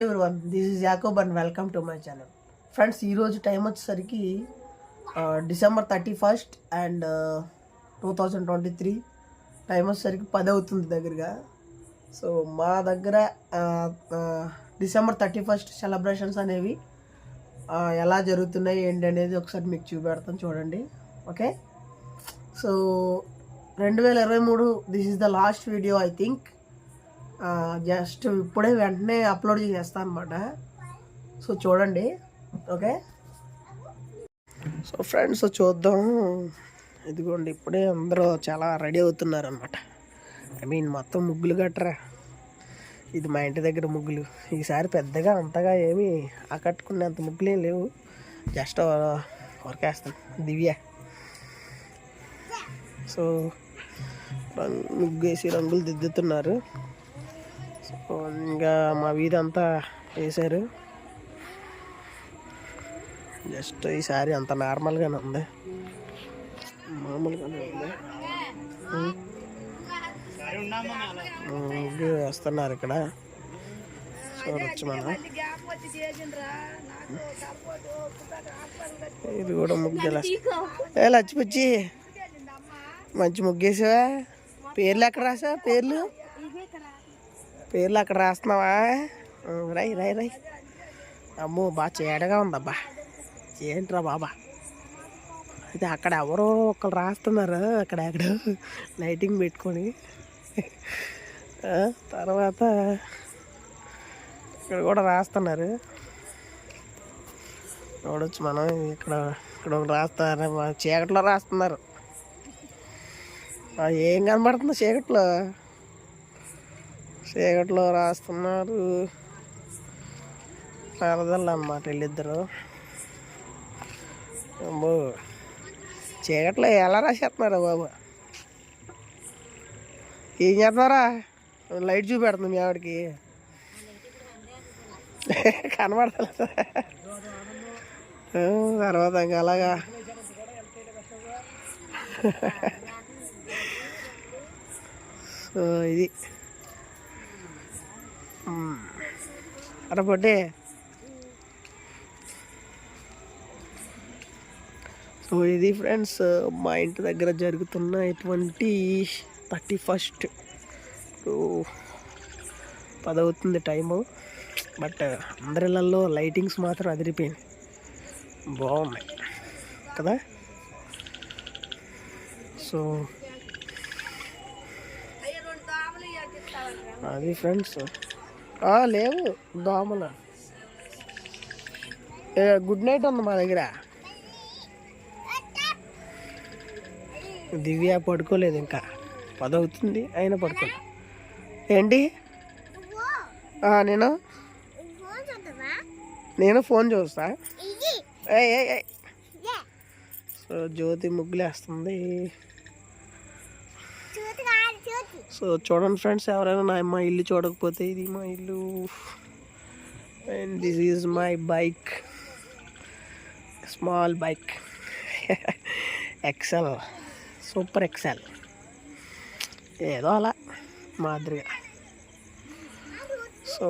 One this is Yakob and welcome to my channel friends ఈరోజు time వచ్చేసరికి December thirty first and two thousand twenty three time వచ్చేసరికి పది అవుతుంది దగ్గరగా. So మా దగ్గర డిసెంబర్ థర్టీ ఫస్ట్ సెలబ్రేషన్స్ అనేవి ఎలా జరుగుతున్నాయి ఏంటి అనేది ఒకసారి మీకు చూపెడతాను చూడండి. ఓకే సో రెండు వేల ఇరవై మూడు this is the last video I think just ఇప్పుడే వెంటనే అప్లోడ్ చేస్తాను అనమాట సో చూడండి ఓకే సో ఫ్రెండ్స్ చూద్దాం. ఇదిగోండి ఇప్పుడే అందరూ చాలా రెడీ అవుతున్నారు అనమాట ఐ మీన్ మొత్తం ముగ్గులు కట్టరా? ఇది మా ఇంటి దగ్గర ముగ్గులు. ఈసారి పెద్దగా అంతగా ఏమి ఆకట్టుకునేంత ముగ్గులు ఏం లేవు. జస్ట్ వరకేస్తాను దివ్య. సో రంగు ముగ్గేసి రంగులు దిద్దుతున్నారు. సో ఇంకా మా వీధి అంతా వేశారు. జస్ట్ ఈసారి అంత నార్మల్గానే ఉంది. మామూలుగానే ఉంది. ఉం. ముగ్గు వేస్తున్నారు ఇక్కడ. చూడొచ్చు మనం. ఇది కూడా ముగ్గు ఏ లచ్చిపుచ్చి మంచి ముగ్గేసావా? పేర్లు ఎక్కడ రాసా పేర్లు? పేర్లు అక్కడ రాస్తున్నావా? రై రై రై. అమ్మో బాగా చీడగా ఉందబ్బా. ఏంట్రా బాబా? అయితే అక్కడ ఎవరో ఒకరు రాస్తున్నారు అక్కడ అక్కడ. లైటింగ్ పెట్టుకొని. తర్వాత ఇక్కడ కూడా రాస్తున్నారు. చూడొచ్చు మనం ఇక్కడ ఇక్కడ ఒకటి రాస్తారు? చీకట్లో రాస్తున్నారు. ఏం కనబడుతుంది చీకట్లో? చీకట్లో రాస్తున్నారు. పరదలు అన్నమాట వీళ్ళిద్దరు. అమ్మో చీకట్లో ఎలా రాసేస్తున్నారా బాబు? ఏం చేస్తున్నారా? లైట్ చూపెడుతుంది మీ ఆవిడకి. కనబడతలేదు? తర్వాత ఇంకా అలాగా. సో ఇది. అరే సో ఇది ఫ్రెండ్స్ మా ఇంటి దగ్గర జరుగుతున్న ఇటువంటి థర్టీ ఫస్ట్ పదవుతుంది టైము. బట్ అందరిలల్లో లైటింగ్స్ మాత్రం అదిరిపోయింది బాగున్నాయి. కదా? సో అది ఫ్రెండ్స్. లేవు. దోమలు. ఏ, గుడ్ నైట్ ఉంది మా దగ్గర. దివ్య పడుకోలేదు ఇంకా. పదవుతుంది అయినా పడుకోలేదు ఏంటి? నేను? నేను ఫోన్ చూస్తా. సో జ్యోతి ముగ్గులేస్తుంది. సో చూడండి ఫ్రెండ్స్ ఎవరైనా నా మా ఇల్లు చూడకపోతే ఇది మా ఇల్లు. And this is my bike small bike XL super XL ఏదో అలా మాదిరిగా. సో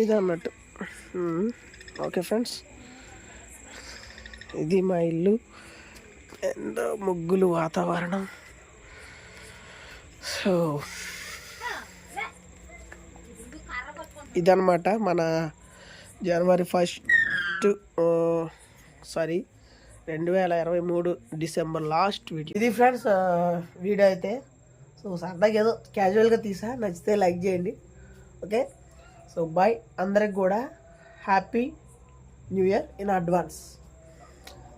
ఇది అన్నట్టు. Hmm. ఓకే ఫ్రెండ్స్ ఇది మా ఇల్లు. అండ్ ముగ్గులు వాతావరణం. సో ఇదనమాట మన జనవరి ఫస్ట్ సారీ రెండు వేల ఇరవై మూడు డిసెంబర్ లాస్ట్ వీడియో. ఇది ఫ్రెండ్స్ వీడియో అయితే సో సరదాగా ఏదో క్యాజువల్గా తీసా నచ్చితే లైక్ చేయండి. ఓకే? So bye. అందరికి కూడా happy new year in advance.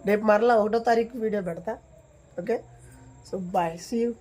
రేపు మరలా ఒకటో తారీఖు వీడియో పెడతా. Okay? So bye see you